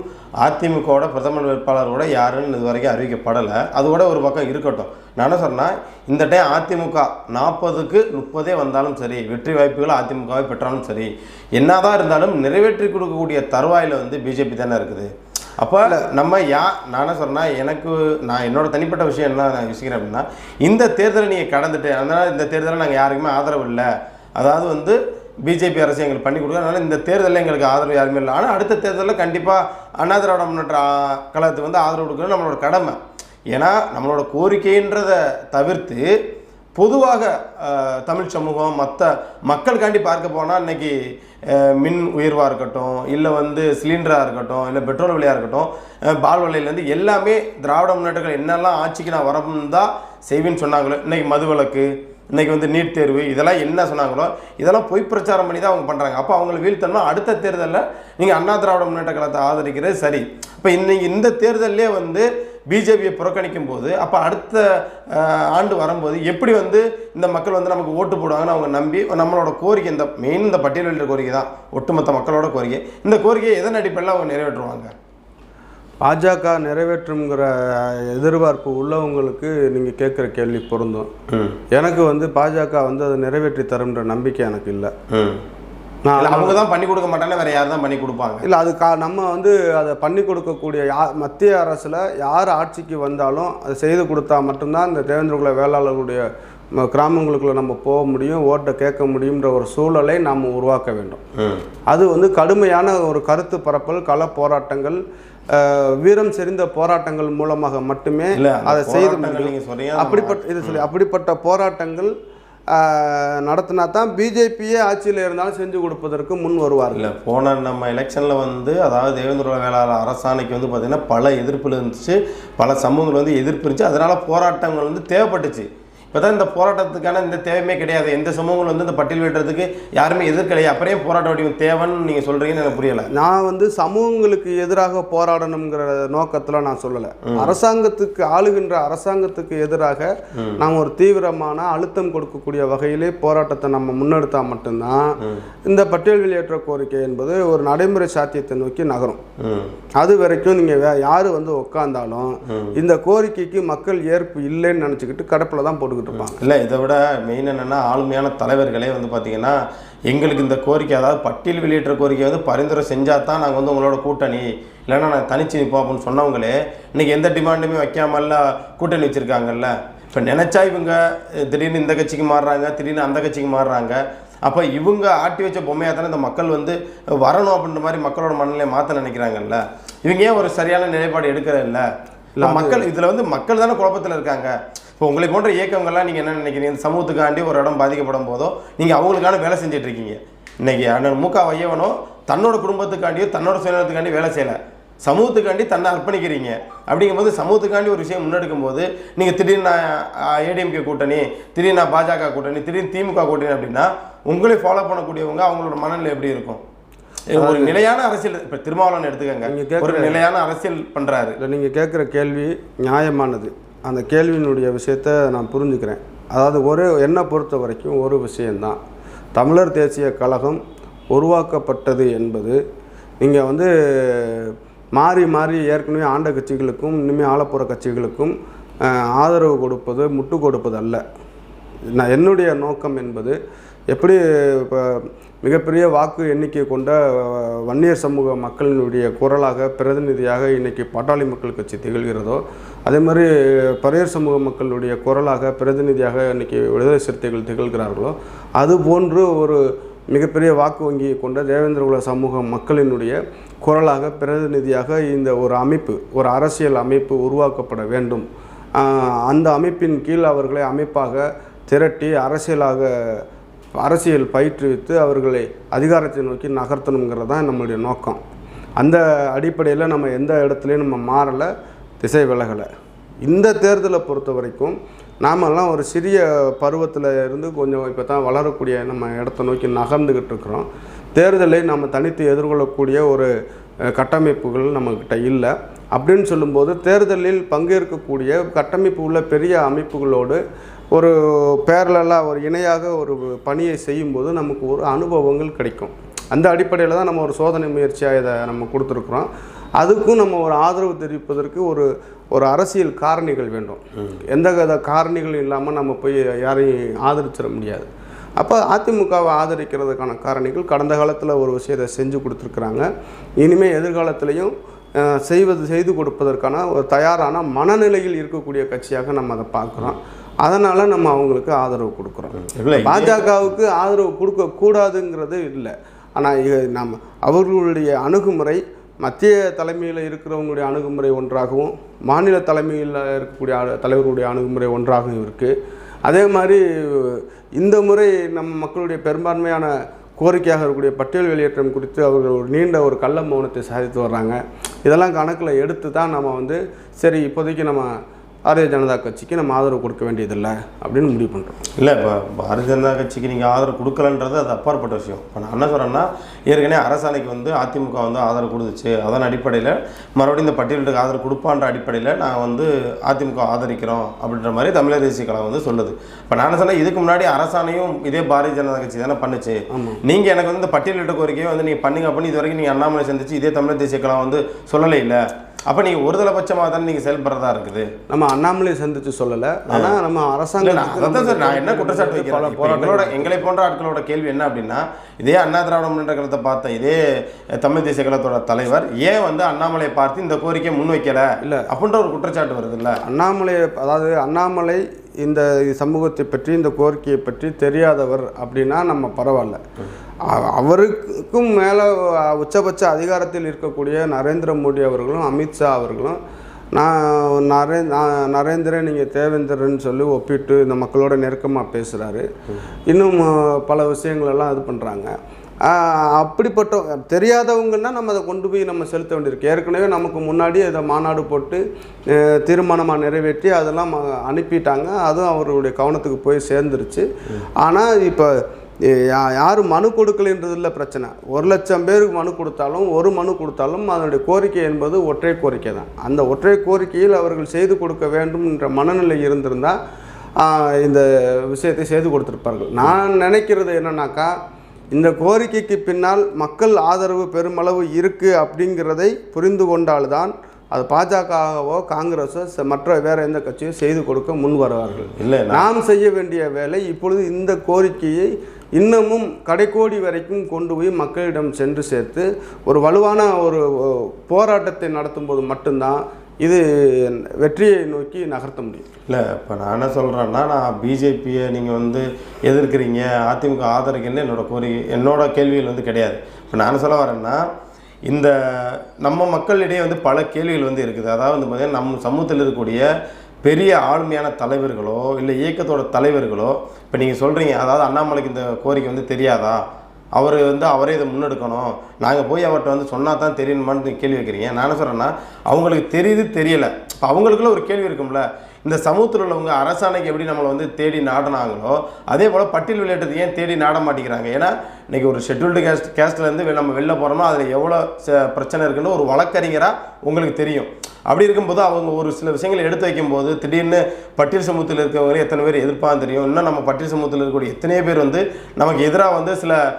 அதிமுகவோட பிரதமர் வேட்பாளரோட யாருன்னு இது வரைக்கும் அறிவிக்கப்படலை. அது கூட ஒரு பக்கம் இருக்கட்டும். நான் என்ன சொன்னேன்னா இந்த டைம் அதிமுக நாற்பதுக்கு முப்பதே வந்தாலும் சரி வெற்றி வாய்ப்புகள் அதிமுகவை பெற்றாலும் சரி என்னதான் இருந்தாலும் நிறைவேற்றி கொடுக்கக்கூடிய தருவாயில் வந்து பிஜேபி தானே இருக்குது. அப்போ நம்ம யா நானே சொன்னால் எனக்கு நான் என்னோட தனிப்பட்ட விஷயம் என்ன நான் யோசிக்கிறேன் அப்படின்னா இந்த தேர்தலை நீங்கள் கடந்துட்டு அதனால் இந்த தேர்தலை நாங்கள் யாருக்குமே ஆதரவு இல்லை. அதாவது வந்து பிஜேபி அரசு எங்களுக்கு பண்ணி கொடுக்குறது அதனால் இந்த தேர்தலில் எங்களுக்கு ஆதரவு யாருமே இல்லை. ஆனால் அடுத்த தேர்தலில் கண்டிப்பாக அண்ணா திராவிட முன்னேற்ற கழகத்துக்கு வந்து ஆதரவு கொடுக்கணும் நம்மளோட கடமை. ஏன்னா நம்மளோட கோரிக்கைன்றதை தவிர்த்து பொதுவாக தமிழ் சமூகம் மற்ற மக்களுக்காண்டி பார்க்க போனால் இன்னைக்கு மின் உயர்வாக இருக்கட்டும் இல்லை வந்து சிலிண்டராக இருக்கட்டும் இல்லை பெட்ரோல் விலையாக இருக்கட்டும் பால் விலையிலேருந்து எல்லாமே திராவிட முன்னேற்றங்கள் என்னெல்லாம் ஆட்சிக்கு நான் வரமுந்தா செய்வேன்னு சொன்னாங்களோ இன்றைக்கி மது விளக்கு இன்னைக்கு வந்து நீட் தேர்வு இதெல்லாம் என்ன சொன்னாங்களோ இதெல்லாம் பொய் பிரச்சாரம் பண்ணி தான் அவங்க பண்ணுறாங்க அப்போ அவங்களை வீழ்த்தணும் அடுத்த தேர்தலில் நீங்கள் அண்ணா திராவிட முன்னேற்ற கழகத்தை ஆதரிக்கிறது சரி. இப்போ இன்றைக்கி இந்த தேர்தல்லே வந்து பிஜேபியை புறக்கணிக்கும் போது அப்போ அடுத்த ஆண்டு வரும்போது எப்படி வந்து இந்த மக்கள் வந்து நமக்கு ஓட்டு போடுவாங்கன்னு அவங்க நம்பி நம்மளோட கோரிக்கை இந்த மெயின் இந்த பட்டியலிட்ட கோரிக்கை தான் ஒட்டுமொத்த மக்களோட கோரிக்கை. இந்த கோரிக்கையை எதன் அடிப்படையில் அவங்க நிறைவேற்றுவாங்க? பாஜக நிறைவேற்றுங்கிற எதிர்பார்ப்பு உள்ளவங்களுக்கு நீங்கள் கேட்குற கேள்வி பொருந்தும். எனக்கு வந்து பாஜக வந்து அதை நிறைவேற்றி தரும்ன்ற நம்பிக்கை எனக்கு இல்லை. அவங்க தான் பண்ணி கொடுக்க மாட்டாங்கன்னா வேற யார் தான் பண்ணி கொடுப்பாங்க? இல்லை அது கா நம்ம வந்து அதை பண்ணி கொடுக்கக்கூடிய யா மத்திய அரசில் யார் ஆட்சிக்கு வந்தாலும் அதை செய்து கொடுத்தா மட்டும்தான் இந்த தேவேந்திரகுல வேளாளர்களுடைய கிராமங்களுக்குள்ள நம்ம போக முடியும் ஓட்டை கேட்க முடியுன்ற ஒரு சூழலை நாம் உருவாக்க வேண்டும். அது வந்து கடுமையான ஒரு கருத்து பரப்பல் கள போராட்டங்கள் வீரம் செறிந்த போராட்டங்கள் மூலமாக மட்டுமே அதை செய்து அப்படிப்பட்ட இது சொல்லி அப்படிப்பட்ட போராட்டங்கள் நடத்தினா தான் பிஜேபியே ஆட்சியில் இருந்தாலும் செஞ்சு கொடுப்பதற்கு முன் வருவார்கள். இல்லை போன நம்ம எலெக்ஷனில் வந்து அதாவது தேவேந்திர வேளாளர் அரசாணைக்கு வந்து பார்த்திங்கன்னா பல எதிர்ப்பு இருந்துச்சு. பல சமூகங்கள் வந்து எதிர்ப்பு இருந்துச்சு. அதனால் போராட்டங்கள் வந்து தேவைப்பட்டுச்சு. தான் இந்த போராட்டத்துக்கான இந்த தேவையுமே கிடையாது. எந்த சமூகங்கள் வந்து இந்த பட்டியல் வெட்டுறதுக்கு யாருமே எதிர்க்கலையே. அப்புறம் போராட்ட வடிவம் தேவைன்னு நீங்கள் சொல்கிறீங்கன்னு எனக்கு புரியலை. நான் வந்து சமூகங்களுக்கு எதிராக போராடணுங்கிற நோக்கத்தில் நான் சொல்லலை. அரசாங்கத்துக்கு ஆளுகின்ற அரசாங்கத்துக்கு எதிராக நாம் ஒரு தீவிரமான அழுத்தம் கொடுக்கக்கூடிய வகையிலே போராட்டத்தை நம்ம முன்னெடுத்தா மட்டும்தான் இந்த பட்டியல் வெளியேற்ற கோரிக்கை என்பது ஒரு நடைமுறை சாத்தியத்தை நோக்கி நகரும். அது வரைக்கும் நீங்கள் யார் வந்து உட்காந்தாலும் இந்த கோரிக்கைக்கு மக்கள் ஏற்பு இல்லைன்னு நினச்சிக்கிட்டு கடப்பில் தான் போட்டுக்கிட்டு கொடுத்துக்கிட்டு இருப்பாங்க இல்லை இதை விட மெயின் என்னென்னா ஆளுமையான தலைவர்களே வந்து பார்த்தீங்கன்னா எங்களுக்கு இந்த கோரிக்கை அதாவது பட்டியல் வெளியிட்ட கோரிக்கை வந்து பரிந்துரை செஞ்சால் தான் நாங்கள் வந்து உங்களோட கூட்டணி இல்லைன்னா நாங்கள் தனிச்சு நிற்போம் அப்படின்னு சொன்னவங்களே இன்னைக்கு எந்த டிமாண்டுமே வைக்காமல்ல கூட்டணி வச்சுருக்காங்கல்ல. இப்போ நினச்சா இவங்க திடீர்னு இந்த கட்சிக்கு மாறுறாங்க திடீர்னு அந்த கட்சிக்கு மாறுறாங்க. அப்போ இவங்க ஆட்டி வச்ச பொம்மையாக தானே இந்த மக்கள் வந்து வரணும் அப்படின்ற மாதிரி மக்களோட மனநிலையை மாற்ற நினைக்கிறாங்கல்ல. இவங்க ஏன் ஒரு சரியான நிலைப்பாடு எடுக்கிறதில்ல இல்லை? மக்கள் இதில் வந்து மக்கள் தானே குழப்பத்தில் இருக்காங்க. இப்போ உங்களை போன்ற இயக்கங்கள்லாம் நீங்கள் என்ன நினைக்கிறீங்க? இந்த சமூகத்துக்காண்டி ஒரு இடம் பாதிக்கப்படும் போதோ நீங்கள் அவங்களுக்கான வேலை செஞ்சுட்டு இருக்கீங்க. இன்னைக்கு அண்ணன் முக வையவனோ தன்னோட குடும்பத்துக்காண்டியோ தன்னோட சுயநலத்துக்காண்டி வேலை செய்யலை. சமூகத்துக்காண்டி தன்னை அர்ப்பணிக்கிறீங்க. அப்படிங்கும்போது சமூகத்துக்காண்டி ஒரு விஷயம் முன்னெடுக்கும் போது நீங்கள் திடீர்னு ஏடிஎம்கே கூட்டணி திடீர்னு நான் பாஜக கூட்டணி திடீர்னு திமுக கூட்டணி அப்படின்னா உங்களை ஃபாலோ பண்ணக்கூடியவங்க அவங்களோட மனநிலை எப்படி இருக்கும்? ஒரு நிலையான அரசியல் இப்போ திருமாவளவன் எடுத்துக்கங்க. ஒரு நிலையான அரசியல் பண்றாரு. இல்லை நீங்கள் கேட்குற கேள்வி நியாயமானது. அந்த கேள்வியினுடைய விஷயத்தை நான் புரிஞ்சுக்கிறேன். அதாவது ஒரு என்னை பொறுத்த வரைக்கும் ஒரு விஷயந்தான். தமிழர் தேசிய கழகம் உருவாக்கப்பட்டது என்பது நீங்கள் வந்து மாறி மாறி ஏற்கனவே ஆண்ட கட்சிகளுக்கும் இனிமேல் ஆளப்போகிற கட்சிகளுக்கும் ஆதரவு கொடுப்பது முட்டு கொடுப்பது அல்ல. நான் என்னுடைய நோக்கம் என்பது எப்படி இப்போ மிகப்பெரிய வாக்கு எண்ணிக்கை கொண்ட வன்னியர் சமூக மக்களினுடைய குரலாக பிரதிநிதியாக இன்னைக்கு பாட்டாளி மக்கள் கட்சி திகழ்கிறதோ அதே மாதிரி பரையர் சமூக மக்களுடைய குரலாக பிரதிநிதியாக இன்னைக்கு விடுதலை சிறுத்தைகள் திகழ்கிறார்களோ அது போன்று ஒரு மிகப்பெரிய வாக்கு வங்கியை கொண்ட தேவேந்திரகுல சமூக மக்களினுடைய குரலாக பிரதிநிதியாக இந்த ஒரு அமைப்பு ஒரு அரசியல் அமைப்பு உருவாக்கப்பட வேண்டும். அந்த அமைப்பின் கீழ் அவர்களை அமைப்பாக திரட்டி அரசியலாக அரசியல் பயிற்றுவித்து அவர்களை அதிகாரத்தை நோக்கி நகர்த்தணுங்கிறது தான் நம்மளுடைய நோக்கம். அந்த அடிப்படையில் நம்ம எந்த இடத்துலையும் நம்ம மாறலை திசை விலகலை. இந்த தேர்தலை பொறுத்த வரைக்கும் நாமெல்லாம் ஒரு சிறிய பருவத்தில் இருந்து கொஞ்சம் இப்போ தான் வளரக்கூடிய நம்ம இடத்த நோக்கி நகர்ந்துக்கிட்டு இருக்கிறோம். தேர்தலை நம்ம தனித்து எதிர்கொள்ளக்கூடிய ஒரு கட்டமைப்புகள் நம்மக்கிட்ட இல்லை. அப்படின்னு சொல்லும்போது தேர்தலில் பங்கேற்கக்கூடிய கட்டமைப்பு உள்ள பெரிய அமைப்புகளோடு ஒரு பேரலாக ஒரு இணையாக ஒரு பணியை செய்யும்போது நமக்கு ஒரு அனுபவங்கள் கிடைக்கும். அந்த அடிப்படையில் தான் நம்ம ஒரு சோதனை முயற்சியாக இதை நம்ம கொடுத்துருக்குறோம். அதுக்கும் நம்ம ஒரு ஆதரவு தெரிவிப்பதற்கு ஒரு ஒரு அரசியல் காரணிகள் வேண்டும். எந்த வித காரணிகளும் இல்லாமல் நம்ம போய் யாரையும் ஆதரிச்சிட முடியாது. அப்போ அதிமுகவை ஆதரிக்கிறதுக்கான காரணிகள் கடந்த காலத்தில் ஒரு விஷயத்தை செஞ்சு கொடுத்துருக்குறாங்க. இனிமேல் எதிர்காலத்திலையும் செய்வது செய்து கொடுப்பதற்கான ஒரு தயாரான மனநிலையில் இருக்கக்கூடிய கட்சியாக நம்ம அதை பார்க்குறோம். அதனால் நம்ம அவங்களுக்கு ஆதரவு கொடுக்குறோம். இல்லை பாஜகவுக்கு ஆதரவு கொடுக்க கூடாதுங்கிறது இல்லை. ஆனால் இது நம்ம அவர்களுடைய அணுகுமுறை மத்திய தலைமையில் இருக்கிறவங்களுடைய அணுகுமுறை ஒன்றாகவும் மாநில தலைமையில் இருக்கக்கூடிய தலைவர்களுடைய அணுகுமுறை ஒன்றாகவும் இருக்குது அதே மாதிரி இந்த முறை நம்ம மக்களுடைய பெரும்பான்மையான கோரிக்கையாக இருக்கக்கூடிய பட்டியல் வெளியேற்றம் குறித்து அவர்கள் ஒரு நீண்ட ஒரு கள்ள மௌனத்தை சாதித்து வர்றாங்க. இதெல்லாம் கணக்கில் எடுத்து தான் நம்ம வந்து சரி இப்போதைக்கு நம்ம பாரதிய ஜனதா கட்சிக்கு நம்ம ஆதரவு கொடுக்க வேண்டியதில்லை அப்படின்னு முடிவு பண்ணுறோம் இல்லை இப்போ பாரதிய ஜனதா கட்சிக்கு நீங்கள் ஆதரவு கொடுக்கலன்றது அது அப்பாற்பட்ட விஷயம். இப்போ நான் என்ன சொல்கிறேன்னா ஏற்கனவே அரசாணைக்கு வந்து அதிமுக வந்து ஆதரவு கொடுத்துச்சு. அதன் அடிப்படையில் மறுபடியும் இந்த பட்டியலுக்கு ஆதரவு கொடுப்பான்ற அடிப்படையில் நான் வந்து அதிமுக ஆதரிக்கிறோம் அப்படின்ற மாதிரி தமிழர் தேசிய கழகம் வந்து சொல்லுது. இப்போ நான் என்ன சொன்னேன் இதுக்கு முன்னாடி அரசாணையும் இதே பாரதிய ஜனதா கட்சி தானே பண்ணுச்சு. நீங்கள் எனக்கு வந்து இந்த பட்டியலிட்ட கோரிக்கையை வந்து நீங்கள் பண்ணுங்க அப்படின்னு இது வரைக்கும் நீங்கள் அண்ணாமலை சந்திச்சு இதே தமிழர் தேசிய கழகம் வந்து சொல்லலை இல்லை அப்போ நீங்கள் ஒருதலை பட்சமாக தானே நீங்கள் செயல்படுறதா இருக்குது? நம்ம அண்ணாமலையை சந்தித்து சொல்லலை. ஆனால் நம்ம அரசாங்கத்துக்கு அதான் சார் நான் என்ன குற்றச்சாட்டு வைக்கிறேன்? எங்களோட எங்களை போன்ற ஆட்களோட கேள்வி என்ன அப்படின்னா இதே அண்ணா திராவிட முன்னேற்ற கழகத்தை பார்த்த இதே தமிழ் தேசிய கழகத்தோட தலைவர் ஏன் வந்து அண்ணாமலையை பார்த்து இந்த கோரிக்கையை முன்வைக்கல? இல்ல. அப்படின்ற ஒரு குற்றச்சாட்டு வருது இல்ல அண்ணாமலை அதாவது அண்ணாமலை இந்த சமூகத்தை பற்றி இந்த கோரிக்கையை பற்றி தெரியாதவர் அப்படின்னா நம்ம பரவாயில்ல. அவருக்கும் மேலே உச்சபட்ச அதிகாரத்தில் இருக்கக்கூடிய நரேந்திர மோடி அவர்களும் அமித்ஷா அவர்களும் நான் நரே நான் நரேந்திரன் நீங்கள் தேவேந்திரன் சொல்லி ஒப்பிட்டு இந்த மக்களோட நெருக்கமாக பேசுகிறாரு இன்னும் பல விஷயங்களெல்லாம் இது பண்ணுறாங்க அப்படிப்பட்ட தெரியாதவங்கன்னா நம்ம அதை கொண்டு போய் நம்ம செலுத்த வேண்டியிருக்கு. ஏற்கனவே நமக்கு முன்னாடி அதை மாநாடு போட்டு தீர்மானமாக நிறைவேற்றி அதெல்லாம் அனுப்பிட்டாங்க. அதுவும் அவருடைய கவனத்துக்கு போய் சேர்ந்துருச்சு. ஆனால் இப்போ யாரும் மனு கொடுக்கலைன்றதில்ல பிரச்சனை. ஒரு லட்சம் பேருக்கு மனு கொடுத்தாலும் ஒரு மனு கொடுத்தாலும் அதனுடைய கோரிக்கை என்பது ஒற்றை கோரிக்கை தான். அந்த ஒற்றை கோரிக்கையில் அவர்கள் செய்து கொடுக்க வேண்டும் என்ற மனநிலை இருந்திருந்தால் இந்த விஷயத்தை செய்து கொடுத்துருப்பார்கள். நான் நினைக்கிறது என்னன்னாக்கா இந்த கோரிக்கைக்கு பின்னால் மக்கள் ஆதரவு பெருமளவு இருக்குது அப்படிங்கிறதை புரிந்து கொண்டால்தான் அது பாஜகவோ காங்கிரஸோ மற்ற வேற எந்த கட்சியும் செய்து கொடுக்க முன் வருவார்கள். இல்லை நாம் செய்ய வேண்டிய வேலை இப்பொழுது இந்த கோரிக்கையை இன்னமும் கடைக்கோடி வரைக்கும் கொண்டு போய் மக்களிடம் சென்று சேர்த்து ஒரு வலுவான ஒரு போராட்டத்தை நடத்தும் போது மட்டும்தான் இது வெற்றியை நோக்கி நகர்த்த முடியும். இல்லை இப்போ நான் என்ன சொல்கிறேன்னா நான் பிஜேபியை நீங்கள் வந்து எதிர்க்கிறீங்க அதிமுக ஆதரிக்கணும்னு என்னோட கோரிக்கை என்னோட கேள்விகள் வந்து கிடையாது. இப்போ நான் சொல்ல வரேன்னா இந்த நம்ம மக்களிடையே வந்து பல கேள்விகள் வந்து இருக்குது. அதாவது வந்து பார்த்திங்கன்னா நம்ம சமூகத்தில் இருக்கக்கூடிய பெரிய ஆளுமையான தலைவர்களோ இல்லை இயக்கத்தோட தலைவர்களோ இப்போ நீங்கள் சொல்கிறீங்க அதாவது அண்ணாமலைக்கு இந்த கோரிக்கை வந்து தெரியாதா? அவர் வந்து அவரே இதை முன்னெடுக்கணும். நாங்கள் போய் அவர்கிட்ட வந்து சொன்னால் தான் தெரியணுமான்னு கேள்வி வைக்கிறீங்க நான் என்ன சொல்கிறேன்னா அவங்களுக்கு தெரியுது தெரியலை. இப்போ அவங்களுக்குள்ள ஒரு கேள்வி இருக்கும்ல. இந்த சமூகத்தில் உள்ளவங்க அரசாணைக்கு எப்படி நம்மளை வந்து தேடி நாடினாங்களோ அதே போல் பட்டியல் விளையாட்டு ஏன் தேடி நாட மாட்டேங்கிறாங்க? ஏன்னா இன்றைக்கி ஒரு ஷெட்யூல்டு கேஸ்ட் கேஸ்ட்லேருந்து நம்ம வெளில போகிறோமோ அதில் எவ்வளோ ச- பிரச்சனை இருக்குன்னு ஒரு வழக்கறிஞராக உங்களுக்கு தெரியும். அப்படி இருக்கும்போது அவங்க ஒரு சில விஷயங்களை எடுத்து வைக்கும்போது திடீர்னு பட்டியல் சமூகத்தில் இருக்கவங்க எத்தனை பேர் எதிர்ப்பாக தெரியும். இன்னும் நம்ம பட்டியல் சமூகத்தில் இருக்கக்கூடிய எத்தனையோ பேர் வந்து நமக்கு எதிராக வந்து சில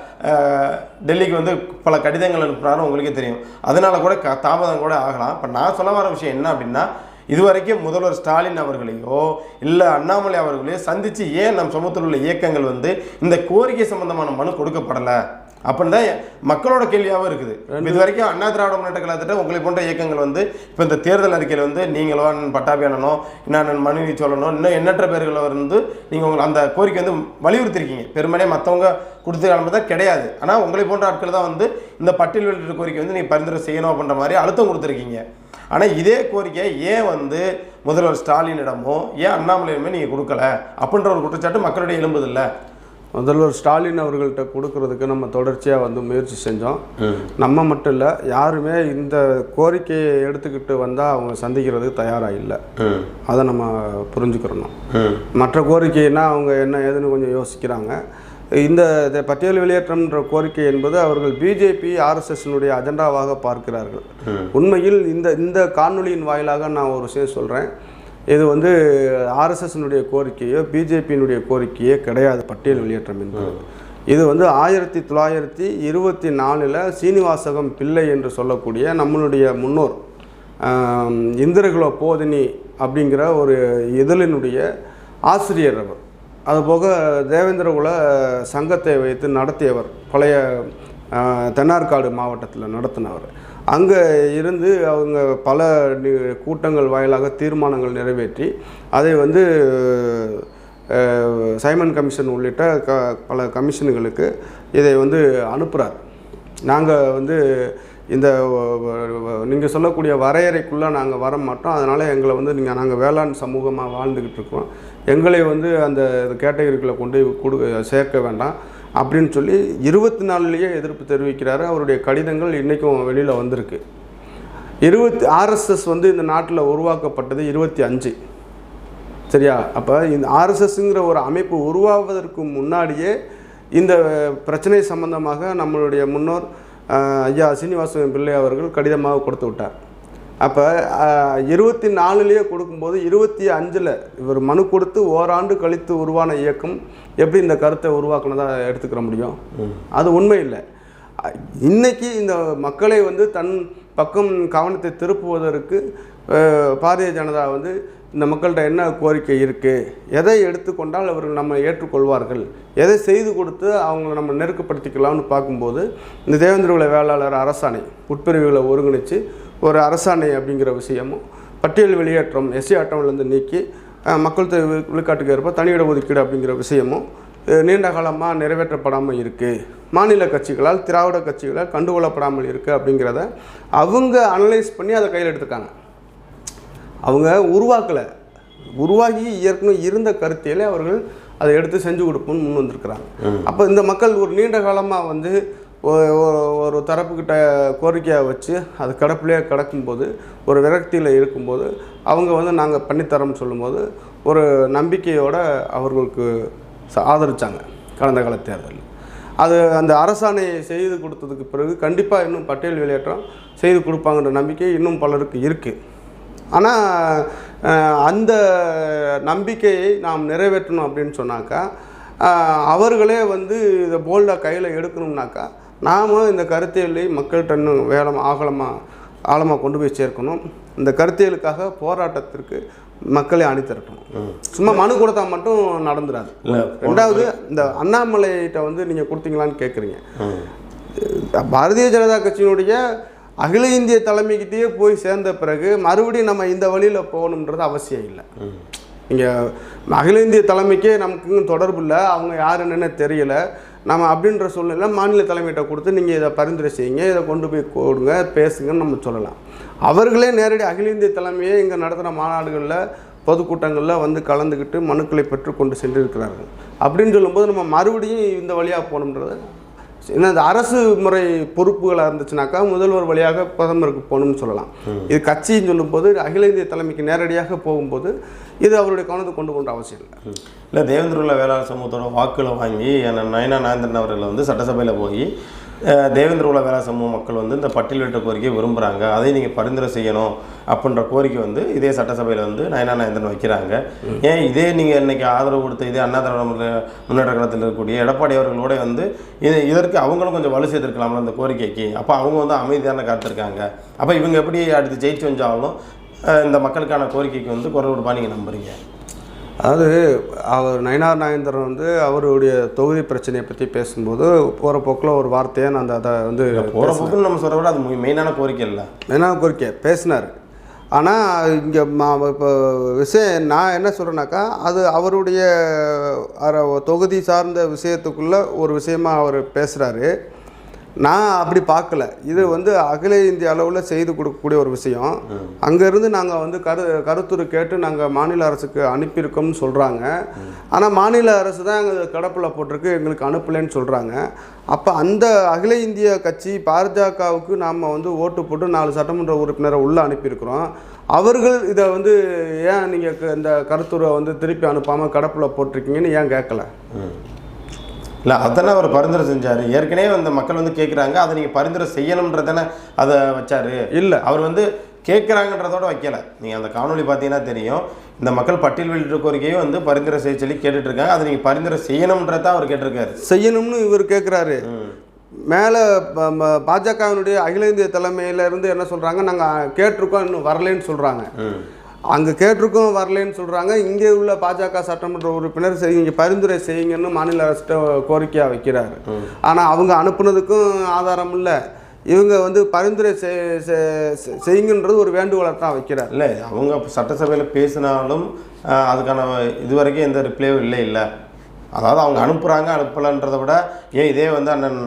டெல்லிக்கு வந்து பல கடிதங்கள் அனுப்புகிறாரு உங்களுக்கே தெரியும். அதனால கூட க தாமதம் கூட ஆகலாம். இப்போ நான் சொல்ல வர விஷயம் என்ன அப்படின்னா இதுவரைக்கும் முதல்வர் ஸ்டாலின் அவர்களையோ இல்லை அண்ணாமலை அவர்களையோ சந்தித்து ஏன் நம் சமூகத்தில் உள்ள இயக்கங்கள் வந்து இந்த கோரிக்கை சம்பந்தமான மனு கொடுக்கப்படலை? அப்படின்னு தான் மக்களோட கேள்வியாகவும் இருக்குது. இது வரைக்கும் அண்ணா திராவிட முன்னேற்ற கழகத்திட்ட உங்களை போன்ற இயக்கங்கள் வந்து இப்போ இந்த தேர்தல் அறிக்கையில் வந்து நீங்களோ பட்டாபி அண்ணனோ இன்னும் மனைவி சொல்லணும் இன்னும் எண்ணற்ற பேர்களை வந்து நீங்கள் உங்களை அந்த கோரிக்கை வந்து வலியுறுத்திருக்கீங்க. பெருமனே மற்றவங்க கொடுத்த கிளம்பி தான் கிடையாது. ஆனால் உங்களை போன்ற ஆட்கள் தான் வந்து இந்த பட்டியல் வெளியிட்ட கோரிக்கை வந்து நீங்கள் பரிந்துரை செய்யணும் அப்படின்ற மாதிரி அழுத்தம் கொடுத்துருக்கீங்க. ஆனால் இதே கோரிக்கையை ஏன் வந்து முதல்வர் ஸ்டாலினிடமோ ஏன் அண்ணாமலையுமே நீங்கள் கொடுக்கல? அப்படின்ற ஒரு குற்றச்சாட்டு மக்களிடையே எழும்புதில்லை. முதல்வர் ஸ்டாலின் அவர்கள்ட்ட கொடுக்கறதுக்கு நம்ம தொடர்ச்சியாக வந்து முயற்சி செஞ்சோம். நம்ம மட்டும் இல்லை யாருமே இந்த கோரிக்கையை எடுத்துக்கிட்டு வந்தால் அவங்க சந்திக்கிறதுக்கு தயாராக இல்லை. அதை நம்ம புரிஞ்சுக்கிறணும். மற்ற கோரிக்கைன்னா அவங்க என்ன ஏதுன்னு கொஞ்சம் யோசிக்கிறாங்க. இந்த பட்டியல் வெளியேற்றம்ன்ற கோரிக்கை என்பது அவர்கள் பிஜேபி ஆர்எஸ்எஸ்னுடைய அஜெண்டாவாக பார்க்கிறார்கள். உண்மையில் இந்த இந்த காணொலியின் வாயிலாக நான் ஒரு விஷயம் சொல்கிறேன் இது வந்து ஆர்எஸ்எஸ்னுடைய கோரிக்கையோ பிஜேபியினுடைய கோரிக்கையோ கிடையாது பட்டியல் வெளியேற்றம் என்பது. இது வந்து ஆயிரத்தி தொள்ளாயிரத்தி இருபத்தி நாலில் சீனிவாசகம் பிள்ளை என்று சொல்லக்கூடிய நம்மளுடைய முன்னோர் இந்திரகுல போதினி அப்படிங்கிற ஒரு இதழினுடைய ஆசிரியர் அவர். அதுபோக தேவேந்திரகுல சங்கத்தை வைத்து நடத்தியவர் பழைய தென்னார்காடு மாவட்டத்தில் நடத்தினவர். அங்கே இருந்து அவங்க பல நி- கூட்டங்கள் வாயிலாக தீர்மானங்கள் நிறைவேற்றி அதை வந்து சைமன் கமிஷன் உள்ளிட்ட க பல கமிஷன்களுக்கு இதை வந்து அனுப்புகிறார் நாங்கள் வந்து இந்த நீங்கள் சொல்லக்கூடிய வரையறைக்குள்ளே நாங்கள் வர மாட்டோம். அதனால் எங்களை வந்து நீங்கள் நாங்கள் வேளாண் சமூகமாக வாழ்ந்துக்கிட்டு இருக்கோம். எங்களை வந்து அந்த கேட்டகரிக்குள்ளே கொண்டு போய் கொடு சேர்க்க வேண்டாம். அப்படின்னு சொல்லி இருபத்தி நாலுலேயே எதிர்ப்பு தெரிவிக்கிறாரு. அவருடைய கடிதங்கள் இன்றைக்கும் வெளியில் வந்திருக்கு. இருபத்தி ஆர்எஸ்எஸ் வந்து இந்த நாட்டில் உருவாக்கப்பட்டது இருபத்தி அஞ்சு. சரியா? அப்போ இந்த ஆர்எஸ்எஸ்ங்கிற ஒரு அமைப்பு உருவாவதற்கு முன்னாடியே இந்த பிரச்சனை சம்பந்தமாக நம்மளுடைய முன்னோர் ஐயா சீனிவாசன் பிள்ளை அவர்கள் கடிதமாக கொடுத்து விட்டார். அப்போ இருபத்தி நாலுலேயே கொடுக்கும்போது இருபத்தி அஞ்சில் இவர் மனு கொடுத்து ஓராண்டு கழித்து உருவான இயக்கம் எப்படி இந்த கருத்தை உருவாக்குனதா எடுத்துக்கிற முடியும்? அது உண்மை இல்லை. அஹ், இன்னைக்கு இந்த மக்களை வந்து தன் பக்கம் கவனத்தை திருப்புவதற்கு பாரதிய ஜனதா வந்து இந்த மக்கள்கிட்ட என்ன கோரிக்கை இருக்குது எதை எடுத்துக்கொண்டால் அவர்கள் நம்ம ஏற்றுக்கொள்வார்கள்? எதை செய்து கொடுத்து அவங்கள நம்ம நெருக்கப்படுத்திக்கலாம்னு பார்க்கும்போது இந்த தேவேந்திரகுல வேளாளர் அரசாணை உட்பிரிவுகளை ஒருங்கிணைச்சு ஒரு அரசாணை அப்படிங்கிற விஷயமும் பட்டியல் வெளியேற்றம் எஸ்சி அட்டவணையிலேருந்து நீக்கி மக்கள் தொகை விழுக்காட்டுக்கு ஏற்ப தனியிட ஒதுக்கீடு அப்படிங்கிற விஷயமும் நீண்ட காலமாக நிறைவேற்றப்படாமல் இருக்குது மாநில கட்சிகளால் திராவிட கட்சிகளால் கண்டுகொள்ளப்படாமல் இருக்குது அப்படிங்கிறத அவங்க அனலைஸ் பண்ணி அதை கையில் எடுத்துக்காங்க அவங்க உருவாக்கலை. உருவாகி ஏற்கனவே இருந்த கருத்தியலை அவர்கள் அதை எடுத்து செஞ்சு கொடுப்போம்னு முன் வந்திருக்கிறாங்க. அப்போ இந்த மக்கள் ஒரு நீண்ட காலமாக வந்து ஒரு தரப்புக்கிட்ட கோரிக்கையாக வச்சு அது கடப்புலேயே கிடக்கும்போது ஒரு விரக்தியில் இருக்கும்போது அவங்க வந்து நாங்கள் பண்ணித்தரோம்னு சொல்லும்போது ஒரு நம்பிக்கையோடு அவர்களுக்கு ஆதரித்தாங்க கடந்த கால தேர்தலில். அது அந்த அரசாணையை செய்து கொடுத்ததுக்கு பிறகு கண்டிப்பாக இன்னும் பட்டியல் வெளியேற்றம் செய்து கொடுப்பாங்கன்ற நம்பிக்கை இன்னும் பலருக்கு இருக்குது ஆனால் அந்த நம்பிக்கையை நாம் நிறைவேற்றணும் அப்படின்னு சொன்னாக்கா அவர்களே வந்து இதை போல்டாக கையில் எடுக்கணும்னாக்கா நாம் இந்த கருத்தியலை மக்கள்கிட்ட இன்னும் வேலம் ஆகலமாக ஆழமாக கொண்டு போய் சேர்க்கணும். இந்த கருத்தியலுக்காக போராட்டத்திற்கு மக்களை அணிதிரட்டணும் சும்மா மனு கொடுத்தா மட்டும் நடந்துடாது ரெண்டாவது இந்த அண்ணாமலைகிட்ட வந்து நீங்கள் கொடுத்தீங்களான்னு கேட்குறீங்க பாரதிய ஜனதா கட்சியினுடைய அகில இந்திய தலைமைக்கிட்டேயே போய் சேர்ந்த பிறகு மறுபடியும் நம்ம இந்த வழியில் போகணுன்றது அவசியம் இல்லை. இங்கே அகில இந்திய தலைமைக்கே நமக்கு தொடர்பு இல்லை. அவங்க யார் என்னன்னு தெரியல. நம்ம அப்படின்ற சூழ்நிலை மாநில தலைமையிட்ட கொடுத்து நீங்கள் இதை பரிந்துரை செய்யுங்க இதை கொண்டு போய் கொடுங்க பேசுங்கன்னு நம்ம சொல்லலாம். அவர்களே நேரடி அகில இந்திய தலைமையே இங்கே நடத்துகிற மாநாடுகளில் பொதுக்கூட்டங்களில் வந்து கலந்துக்கிட்டு மனுக்களை பெற்றுக்கொண்டு சென்றிருக்கிறார்கள். அப்படின்னு சொல்லும்போது நம்ம மறுபடியும் இந்த வழியாக போகணுன்றது என்ன இந்த அரசு முறை பொறுப்புகளாக இருந்துச்சுனாக்கா முதல்வர் வழியாக பிரதமருக்கு போகணும்னு சொல்லலாம். இது கட்சின்னு சொல்லும்போது அகில இந்திய தலைமைக்கு நேரடியாக போகும்போது இது அவருடைய கவனத்துக்கு கொண்டு கொண்ட அவசியம் இல்லை. இல்லை தேவேந்திர வேளாண் சமூகத்தோட வாக்குகளை வாங்கி நயனா நாயந்திரன் அவர்கள் வந்து சட்டசபையில் போய் தேவேந்திர உள்ள வேளாண் சமூக மக்கள் வந்து இந்த பட்டியலிட்ட கோரிக்கையை விரும்புகிறாங்க அதை நீங்கள் பரிந்துரை செய்யணும் அப்படின்ற கோரிக்கை வந்து இதே சட்டசபையில் வந்து நயனா நாயந்திரன் வைக்கிறாங்க ஏன் இதே நீங்கள் இன்னைக்கு ஆதரவு கொடுத்த இதே அண்ணா திராவிட முன்னே- முன்னேற்ற கழகத்தில் இருக்கக்கூடிய எடப்பாடி அவர்களோட வந்து இது இதற்கு அவங்களும் கொஞ்சம் வலு சேர்த்துருக்கலாம்ல அந்த கோரிக்கைக்கு. அப்போ அவங்க வந்து அமைதியான காத்திருக்காங்க அப்போ இவங்க எப்படி அடுத்து ஜெயிச்சு வந்தாலும் இந்த மக்களுக்கான கோரிக்கைக்கு வந்து குரல் கொடுப்பா நீங்கள் நம்புறீங்க? அதாவது அவர் நயனார் நாயந்திரன் வந்து அவருடைய தொகுதி பிரச்சனையை பற்றி பேசும்போது போகிற போக்கில் ஒரு வார்த்தையை நான் அந்த அதை வந்து போகிற போக்குன்னு நம்ம சொல்கிற விட அது மெயினான கோரிக்கை இல்லை. என்ன கோரிக்கை பேசினார். ஆனால் இங்கே இப்போ விஷயம் நான் என்ன சொல்கிறேன்னாக்கா அது அவருடைய தொகுதி சார்ந்த விஷயத்துக்குள்ள ஒரு விஷயமா அவர் பேசுகிறாரு நான் அப்படி பார்க்கல. இது வந்து அகில இந்திய அளவில் செய்து கொடுக்கக்கூடிய ஒரு விஷயம். அங்கேருந்து நாங்கள் வந்து கரு கருத்துரு கேட்டு நாங்கள் மாநில அரசுக்கு அனுப்பியிருக்கோம்னு சொல்கிறாங்க ஆனால் மாநில அரசு தான் எங்கள் கடப்பில் போட்டிருக்கு எங்களுக்கு அனுப்பலைன்னு சொல்கிறாங்க அப்போ அந்த அகில இந்திய கட்சி பாஜகவுக்கு நாம் வந்து ஓட்டு போட்டு நாலு சட்டமன்ற உறுப்பினரை உள்ளே அனுப்பியிருக்கிறோம். அவர்கள் இதை வந்து ஏன் நீங்கள் இந்த கருத்துரை வந்து திருப்பி அனுப்பாமல் கடப்பில் போட்டிருக்கீங்கன்னு ஏன் கேட்கல இல்லை அதானே அவர் பரிந்துரை செஞ்சார். ஏற்கனவே அந்த மக்கள் வந்து கேட்குறாங்க அதை நீங்கள் பரிந்துரை செய்யணுன்றதானே அதை வச்சாரு. இல்லை. அவர் வந்து கேட்குறாங்கன்றதோட வைக்கல. நீங்கள் அந்த காணொளி பார்த்தீங்கன்னா தெரியும் இந்த மக்கள் பட்டியல் வெளியிட்ட கோரிக்கையும் வந்து பரிந்துரை செய்ய சொல்லி கேட்டுட்டு இருக்காங்க அதை நீங்கள் பரிந்துரை செய்யணுன்றத அவர் கேட்டிருக்காரு. செய்யணும்னு இவர் கேட்குறாரு மேலே பாஜகவினுடைய அகில இந்திய தலைமையில இருந்து என்ன சொல்கிறாங்க நாங்கள் கேட்டிருக்கோம் இன்னும் வரலைன்னு சொல்கிறாங்க அங்கே கேட்டிருக்கோம் வரலைன்னு சொல்கிறாங்க இங்கே உள்ள பாஜக சட்டமன்ற உறுப்பினர் செய்யுங்க இங்கே பரிந்துரை செய்யுங்கன்னு மாநில அரசிட்ட கோரிக்கையாக வைக்கிறாரு. ஆனால் அவங்க அனுப்புனதுக்கும் ஆதாரம் இல்லை. இவங்க வந்து பரிந்துரை செய்- செய்யுங்கன்றது ஒரு வேண்டுகோளை தான் வைக்கிறார். இல்லை அவங்க சட்டசபையில் பேசினாலும் அதுக்கான அதுக்கான இதுவரைக்கும் எந்த ரிப்ளையும் இல்லை இல்லை. அதாவது அவங்க அனுப்புகிறாங்க அனுப்பலைன்றதை விட ஏன் இதே வந்து அண்ணன்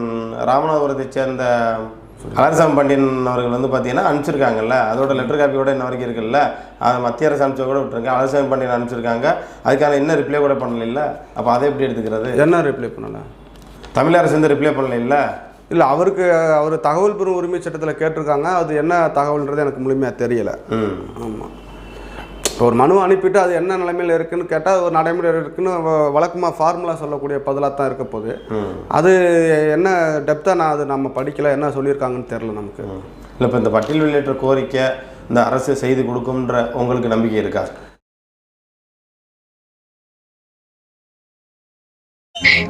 ராமநாதபுரத்தை சேர்ந்த அலர்சாமி பாண்டியன் அவர்கள் வந்து பார்த்தீங்கன்னா அனுப்பிச்சிருக்காங்கல்ல. அதோட லெட்டர் காப்பியோட இன்ன வரைக்கும் இருக்குல்ல. அது மத்திய அரசு அனுப்பிச்ச கூட விட்டுருங்க. அலர்சாமி பாண்டியன் அனுப்பிச்சிருக்காங்க. அதுக்கான இன்னும் ரிப்ளை கூட பண்ணல அப்போ அதை எப்படி எடுத்துக்கிறது? என்ன ரிப்ளை பண்ணல? தமிழ் அரசு வந்து ரிப்ளை பண்ணல இல்லை அவருக்கு அவர் தகவல் பெறும் உரிமை சட்டத்தில் கேட்டிருக்காங்க. அது என்ன தகவல்ன்றது எனக்கு முழுமையாக தெரியலை. ம். ஆமாம் இப்போ ஒரு மனு அனுப்பிட்டு அது என்ன நிலைமையில் இருக்குன்னு கேட்டால் ஒரு நடைமுறை இருக்குன்னு வழக்கமாக ஃபார்முலா சொல்லக்கூடிய பதிலாக தான் இருக்க போகுது. அது என்ன டெப்த்தாக நான் அது நம்ம படிக்கல என்ன சொல்லியிருக்காங்கன்னு தெரில நமக்கு. இல்லை இப்போ இந்த பட்டியல் வெளியேற்ற கோரிக்கை இந்த அரசு செய்து கொடுக்கும்ன்ற உங்களுக்கு நம்பிக்கை இருக்கா?